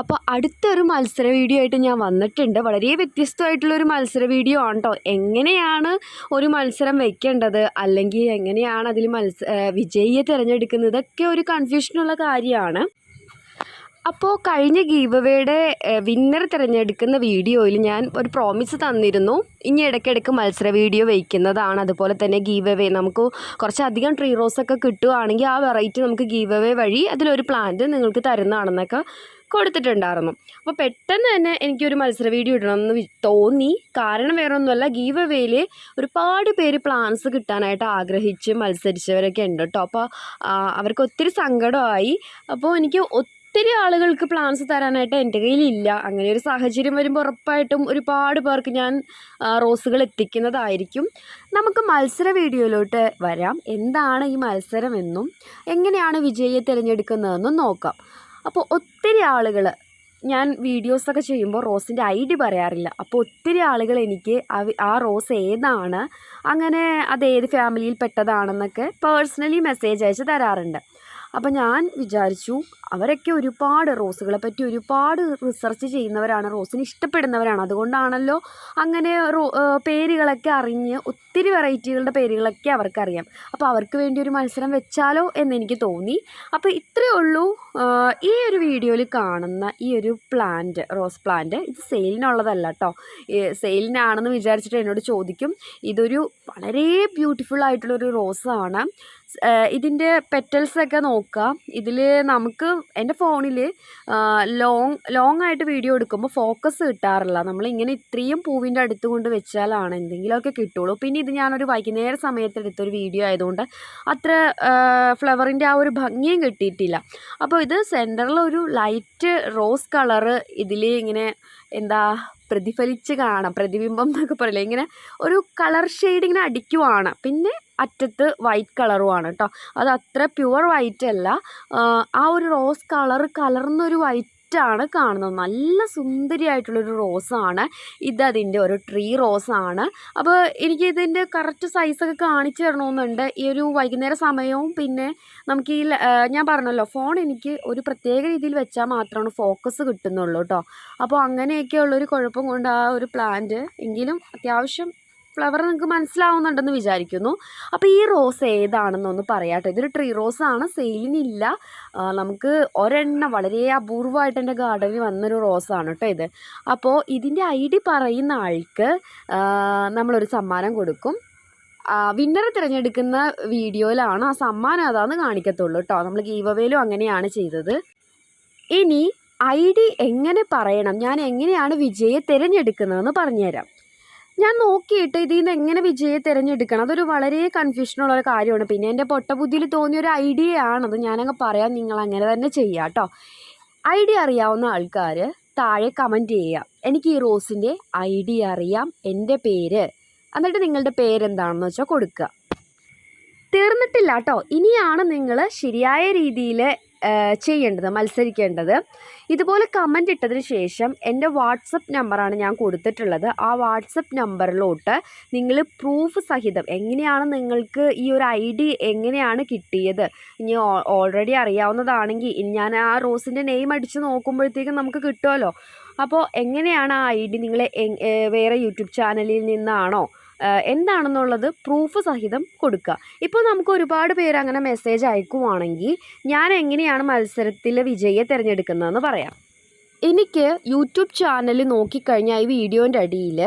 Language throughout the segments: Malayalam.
അപ്പോൾ അടുത്തൊരു മത്സര വീഡിയോ ആയിട്ട് ഞാൻ വന്നിട്ടുണ്ട്. വളരെ വ്യത്യസ്തമായിട്ടുള്ളൊരു മത്സര വീഡിയോ ആണ് എങ്ങനെയാണ് ഒരു മത്സരം വെക്കേണ്ടത്? അല്ലെങ്കിൽ എങ്ങനെയാണ് അതിൽ മത്സ വിജയിയെ തിരഞ്ഞെടുക്കുന്നത് ഇതൊക്കെ ഒരു കൺഫ്യൂഷനുള്ള കാര്യമാണ്. അപ്പോൾ കഴിഞ്ഞ ഗീവവേയുടെ വിന്നർ തിരഞ്ഞെടുക്കുന്ന വീഡിയോയിൽ ഞാൻ ഒരു പ്രോമിസ് തന്നിരുന്നു. ഇനി ഇടയ്ക്കിടയ്ക്ക് മത്സര വീഡിയോ വയ്ക്കുന്നതാണ് അതുപോലെ തന്നെ ഗീവവേ നമുക്ക് കുറച്ചധികം ട്രീ റോസൊക്കെ കിട്ടുകയാണെങ്കിൽ ആ വെറൈറ്റി നമുക്ക് ഗീവവേ വഴി അതിലൊരു പ്ലാന്റ് നിങ്ങൾക്ക് തരുന്നതാണെന്നൊക്കെ കൊടുത്തിട്ടുണ്ടായിരുന്നു. അപ്പോൾ പെട്ടെന്ന് തന്നെ എനിക്കൊരു മത്സര വീഡിയോ ഇടണമെന്ന് തോന്നി. കാരണം വേറെ ഒന്നുമല്ല ഗീവ് അവേയിൽ ഒരുപാട് പേര് പ്ലാൻസ് കിട്ടാനായിട്ട് ആഗ്രഹിച്ച് മത്സരിച്ചവരൊക്കെ ഉണ്ട് കേട്ടോ അപ്പോൾ അവർക്ക് ഒത്തിരി സങ്കടമായി. അപ്പോൾ എനിക്ക് ഒത്തിരി ആളുകൾക്ക് പ്ലാൻസ് തരാനായിട്ട് എന്റെ കയ്യിലില്ല. അങ്ങനെ ഒരു സാഹചര്യം വരുമ്പോൾ ഉറപ്പായിട്ടും ഒരുപാട് പേർക്ക് ഞാൻ റോസുകൾ എത്തിക്കുന്നതായിരിക്കും. നമുക്ക് മത്സര വീഡിയോയിലോട്ട് വരാം. എന്താണ് ഈ മത്സരമെന്നും എങ്ങനെയാണ് വിജയിയെ തിരഞ്ഞെടുക്കുന്നതെന്നും നോക്കാം. അപ്പോൾ ഒത്തിരി ആളുകൾ ഞാൻ വീഡിയോസൊക്കെ ചെയ്യുമ്പോൾ റോസിന്റെ ഐ ഡി പറയാറില്ല. അപ്പോൾ ഒത്തിരി ആളുകൾ എനിക്ക് ആ റോസ് ഏതാണ് അങ്ങനെ അത് ഏത് ഫാമിലിയിൽ പെട്ടതാണെന്നൊക്കെ പേഴ്സണലി മെസ്സേജ് അയച്ച് തരാറുണ്ട്. അപ്പോൾ ഞാൻ വിചാരിച്ചു അവരൊക്കെ ഒരുപാട് റോസുകളെ പറ്റി ഒരുപാട് റിസർച്ച് ചെയ്യുന്നവരാണ് റോസിന് ഇഷ്ടപ്പെടുന്നവരാണ്. അതുകൊണ്ടാണല്ലോ അങ്ങനെ റോ പേരുകളൊക്കെ അറിഞ്ഞ് ഒത്തിരി വെറൈറ്റികളുടെ പേരുകളൊക്കെ അവർക്കറിയാം. അപ്പോൾ അവർക്ക് വേണ്ടി ഒരു മത്സരം വെച്ചാലോ എന്നെനിക്ക് തോന്നി. അപ്പോൾ ഇത്രയേ ഉള്ളൂ. ഈ ഒരു വീഡിയോയിൽ കാണുന്ന ഈ ഒരു പ്ലാന്റ് റോസ് പ്ലാന്റ് ഇത് സെയിലിനുള്ളതല്ല കേട്ടോ സെയിലിനാണെന്ന് വിചാരിച്ചിട്ട് എന്നോട് ചോദിക്കും ഇതൊരു വളരെ ബ്യൂട്ടിഫുൾ ആയിട്ടുള്ളൊരു റോസാണ് ഇതിന്റെ പെറ്റൽസൊക്കെ നോക്കുക ഇതിൽ നമുക്ക് എന്റെ ഫോണിൽ ലോങ് ലോങ് ആയിട്ട് വീഡിയോ എടുക്കുമ്പോൾ ഫോക്കസ് കിട്ടാറില്ല. നമ്മളിങ്ങനെ ഇത്രയും പൂവിന്റെ അടുത്ത് കൊണ്ട് വെച്ചാലാണ് എന്തെങ്കിലുമൊക്കെ കിട്ടുള്ളൂ. പിന്നെ ഇത് ഞാനൊരു വൈകുന്നേര സമയത്ത് എടുത്തൊരു വീഡിയോ ആയതുകൊണ്ട് അത്ര ഫ്ലവറിന്റെ ആ ഒരു ഭംഗിയും കിട്ടിയിട്ടില്ല. അപ്പോൾ ഇത് സെന്ററിൽ ഒരു ലൈറ്റ് റോസ് കളറ് ഇതിൽ ഇങ്ങനെ എന്താ പ്രതിഫലിച്ച് കാണാം പ്രതിബിംബം എന്നൊക്കെ പറയില്ലേ? ഇങ്ങനെ ഒരു കളർ ഷെയ്ഡ് ഇങ്ങനെ അടിക്കുവാണ്. പിന്നെ അറ്റത്ത് വൈറ്റ് കളറുമാണ് കേട്ടോ അത് അത്ര പ്യുവർ വൈറ്റ് അല്ല. ആ ഒരു റോസ് കളർ കലർന്നൊരു വൈറ്റ് ആണ് കാണുന്നത്. നല്ല സുന്ദരിയായിട്ടുള്ളൊരു റോസാണ്. അതിന്റെ ഒരു ട്രീ റോസാണ്. അപ്പോൾ എനിക്ക് ഇതിന്റെ കറക്റ്റ് സൈസൊക്കെ കാണിച്ചു തരണമെന്നുണ്ട്. ഈ ഒരു വൈകുന്നേര സമയവും പിന്നെ നമുക്ക് ഈ ഞാൻ പറഞ്ഞല്ലോ ഫോൺ എനിക്ക് ഒരു പ്രത്യേക രീതിയിൽ വെച്ചാൽ മാത്രമാണ് ഫോക്കസ് കിട്ടുന്നുള്ളൂ കേട്ടോ. അപ്പോൾ അങ്ങനെയൊക്കെയുള്ളൊരു കുഴപ്പം കൊണ്ട് ആ ഒരു പ്ലാന്റ് എങ്കിലും അത്യാവശ്യം ഫ്ലവർ നിങ്ങൾക്ക് മനസ്സിലാവുന്നുണ്ടെന്ന് വിചാരിക്കുന്നു. അപ്പോൾ ഈ റോസ് ഏതാണെന്നൊന്ന് പറയാട്ടോ. ഇതൊരു ട്രീ റോസ് ആണ്. സെയിലിനില്ല നമുക്ക് ഒരെണ്ണം വളരെ അപൂർവമായിട്ട് എന്റെ ഗാർഡനിൽ വന്നൊരു റോസാണ് കേട്ടോ ഇത്. അപ്പോൾ ഇതിന്റെ ഐ ഡി പറയുന്ന ആൾക്ക് നമ്മളൊരു സമ്മാനം കൊടുക്കും. വിന്നറെ തിരഞ്ഞെടുക്കുന്ന വീഡിയോയിലാണ് ആ സമ്മാനം അതാന്ന് കാണിക്കത്തുള്ളൂ കേട്ടോ നമ്മൾ ഗീവവേലും അങ്ങനെയാണ് ചെയ്തത്. ഇനി ഐ ഡി എങ്ങനെ പറയണം? ഞാൻ എങ്ങനെയാണ് വിജയെ തിരഞ്ഞെടുക്കുന്നതെന്ന് പറഞ്ഞുതരാം. ഞാൻ നോക്കിയിട്ട് ഇതിൽ നിന്ന് എങ്ങനെ വിജയെ തിരഞ്ഞെടുക്കണം? അതൊരു വളരെ കൺഫ്യൂഷനുള്ള ഒരു കാര്യമാണ്. പിന്നെ എന്റെ പൊട്ടബുദ്ധിയിൽ തോന്നിയ ഒരു ഐഡിയ ആണത് ഞാനങ്ങ് പറയാം നിങ്ങൾ അങ്ങനെ തന്നെ ചെയ്യാം കേട്ടോ ഐഡിയ അറിയാവുന്ന ആൾക്കാർ താഴെ കമന്റ് ചെയ്യാം എനിക്ക് ഈ റോസിന്റെ ഐഡിയ അറിയാം. എന്റെ പേര്. എന്നിട്ട് നിങ്ങളുടെ പേരെന്താണെന്ന് വെച്ചാൽ കൊടുക്കുക. തീർന്നിട്ടില്ല കേട്ടോ ഇനിയാണ് നിങ്ങൾ ശരിയായ രീതിയിൽ ചെയ്യേണ്ടത് മത്സരിക്കേണ്ടത്. ഇതുപോലെ കമന്റ് ഇട്ടതിന് ശേഷം എന്റെ വാട്സപ്പ് നമ്പറാണ് ഞാൻ കൊടുത്തിട്ടുള്ളത്. ആ വാട്സപ്പ് നമ്പറിലോട്ട് നിങ്ങൾ പ്രൂഫ് സഹിതം എങ്ങനെയാണ് നിങ്ങൾക്ക് ഈ ഒരു ഐ ഡി എങ്ങനെയാണ് കിട്ടിയത്? ഇനി ഓൾറെഡി അറിയാവുന്നതാണെങ്കിൽ ഞാൻ ആ റോസിന്റെ നെയിം അടിച്ച് നോക്കുമ്പോഴത്തേക്കും നമുക്ക് കിട്ടുമല്ലോ അപ്പോൾ എങ്ങനെയാണ് ആ ഐ ഡി നിങ്ങൾ വേറെ യൂട്യൂബ് ചാനലിൽ നിന്നാണോ എന്താണെന്നുള്ളത് പ്രൂഫ് സഹിതം കൊടുക്കുക. ഇപ്പോൾ നമുക്ക് ഒരുപാട് പേര് അങ്ങനെ മെസ്സേജ് അയക്കുവാണെങ്കിൽ ഞാൻ എങ്ങനെയാണ് മത്സരത്തിലെ വിജയിയെ തിരഞ്ഞെടുക്കുന്നതെന്ന് പറയാം. എനിക്ക് യൂട്യൂബ് ചാനൽ നോക്കിക്കഴിഞ്ഞാൽ ഈ വീഡിയോന്റെ അടിയിൽ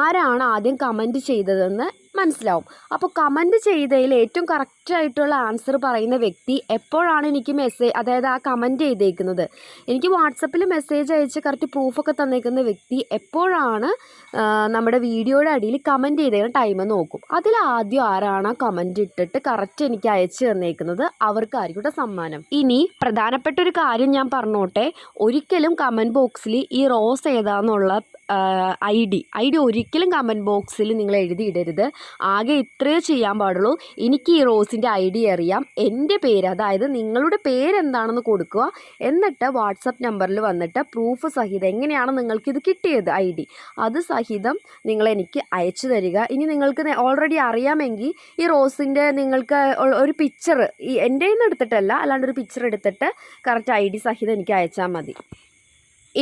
ആരാണ് ആദ്യം കമന്റ് ചെയ്തതെന്ന് മനസ്സിലാവും. അപ്പോൾ കമന്റ് ചെയ്തതിൽ ഏറ്റവും കറക്റ്റായിട്ടുള്ള ആൻസർ പറയുന്ന വ്യക്തി എപ്പോഴാണ് എനിക്ക് മെസ്സേജ് അതായത് ആ കമന്റ് ചെയ്തേക്കുന്നത് എനിക്ക് വാട്സപ്പിൽ മെസ്സേജ് അയച്ച് കറക്റ്റ് പ്രൂഫൊക്കെ തന്നേക്കുന്ന വ്യക്തി എപ്പോഴാണ് നമ്മുടെ വീഡിയോയുടെ അടിയിൽ കമന്റ് ചെയ്തേക്കുന്ന ടൈം നോക്കും. അതിൽ ആദ്യം ആരാണ് ആ കമന്റ് ഇട്ടിട്ട് കറക്റ്റ് എനിക്ക് അയച്ച് തന്നേക്കുന്നത്? അവർക്കായിരിക്കും സമ്മാനം. ഇനി പ്രധാനപ്പെട്ട ഒരു കാര്യം ഞാൻ പറഞ്ഞോട്ടെ. ഒരിക്കലും കമന്റ് ബോക്സിൽ ഈ റോസ് ഏതാന്നുള്ള ഐ ഡി ഐ ഡി ഒരിക്കലും കമന്റ് ബോക്സിൽ നിങ്ങൾ എഴുതിയിടരുത്. ആകെ ഇത്രയേ ചെയ്യാൻ പാടുള്ളൂ. എനിക്ക് ഈ റോസിന്റെ ഐ ഡി അറിയാം. എന്റെ പേര് അതായത് നിങ്ങളുടെ പേരെന്താണെന്ന് കൊടുക്കുക. എന്നിട്ട് വാട്സപ്പ് നമ്പറിൽ വന്നിട്ട് പ്രൂഫ് സഹിതം എങ്ങനെയാണ് നിങ്ങൾക്കിത് കിട്ടിയത് ഐ ഡി അത് സഹിതം നിങ്ങളെനിക്ക് അയച്ചു തരിക. ഇനി നിങ്ങൾക്ക് ഓൾറെഡി അറിയാമെങ്കിൽ ഈ റോസിന്റെ നിങ്ങൾക്ക് ഒരു പിക്ചർ ഈ എന്റെ നിന്ന് എടുത്തിട്ടല്ല അല്ലാണ്ട് ഒരു പിക്ചർ എടുത്തിട്ട് കറക്റ്റ് ഐ ഡി സഹിതം എനിക്ക് അയച്ചാൽ മതി.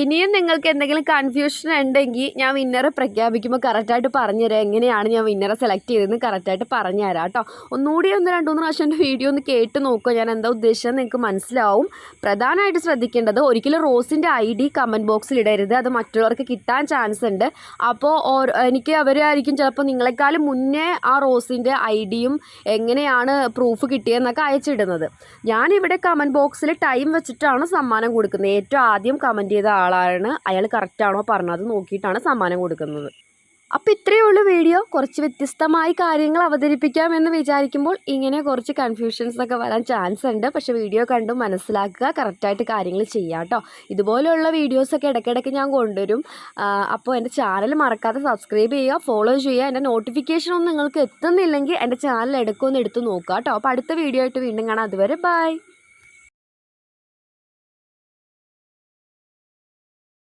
ഇനിയും നിങ്ങൾക്ക് എന്തെങ്കിലും കൺഫ്യൂഷൻ ഉണ്ടെങ്കിൽ ഞാൻ വിന്നറെ പ്രഖ്യാപിക്കുമ്പോൾ കറക്റ്റായിട്ട് പറഞ്ഞുതരാം എങ്ങനെയാണ് ഞാൻ വിന്നറെ സെലക്ട് ചെയ്തതെന്ന് കറക്റ്റായിട്ട് പറഞ്ഞുതരാം കേട്ടോ. ഒന്നുകൂടി ഒന്ന് രണ്ട് മൂന്ന് പ്രാവശ്യം എന്റെ വീഡിയോ ഒന്ന് കേട്ട് നോക്കുക. ഞാൻ എന്താ ഉദ്ദേശിച്ചത് നിങ്ങൾക്ക് മനസ്സിലാവും. പ്രധാനമായിട്ട് ശ്രദ്ധിക്കേണ്ടത് ഒരിക്കലും റോസിന്റെ ഐ ഡി കമന്റ് ബോക്സിൽ ഇടരുത്. അത് മറ്റുള്ളവർക്ക് കിട്ടാൻ ചാൻസ് ഉണ്ട്. അപ്പോൾ എനിക്ക് അവരായിരിക്കും ചിലപ്പോൾ നിങ്ങളെക്കാളും മുന്നേ ആ റോസിന്റെ ഐ ഡിയും എങ്ങനെയാണ് പ്രൂഫ് കിട്ടിയതെന്നൊക്കെ അയച്ചിടുന്നത്. ഞാനിവിടെ കമന്റ് ബോക്സിൽ ടൈം വെച്ചിട്ടാണ് സമ്മാനം കൊടുക്കുന്നത്. ഏറ്റവും ആദ്യം കമന്റ് ചെയ്ത ആളാണ് അയാൾ കറക്റ്റാണോ പറഞ്ഞത് നോക്കിയിട്ടാണ് സമ്മാനം കൊടുക്കുന്നത്. അപ്പോൾ ഇത്രയേ ഉള്ളൂ വീഡിയോ. കുറച്ച് വ്യത്യസ്തമായി കാര്യങ്ങൾ അവതരിപ്പിക്കാമെന്ന് വിചാരിക്കുമ്പോൾ ഇങ്ങനെ കുറച്ച് കൺഫ്യൂഷൻസ് ഒക്കെ വരാൻ ചാൻസ് ഉണ്ട്. പക്ഷേ വീഡിയോ കണ്ടും മനസ്സിലാക്കുക കറക്റ്റായിട്ട് കാര്യങ്ങൾ ചെയ്യാം കേട്ടോ. ഇതുപോലെയുള്ള വീഡിയോസൊക്കെ ഇടയ്ക്കിടയ്ക്ക് ഞാൻ കൊണ്ടുവരും. അപ്പോൾ എന്റെ ചാനൽ മറക്കാതെ സബ്സ്ക്രൈബ് ചെയ്യുക ഫോളോ ചെയ്യുക. എന്റെ നോട്ടിഫിക്കേഷൻ ഒന്നും നിങ്ങൾക്ക് എത്തുന്നില്ലെങ്കിൽ എന്റെ ചാനൽ എടുക്കുമെന്ന് എടുത്ത് നോക്കുക കേട്ടോ. അപ്പോൾ അടുത്ത വീഡിയോ ആയിട്ട് വീണ്ടും കാണാം. അതുവരെ ബൈ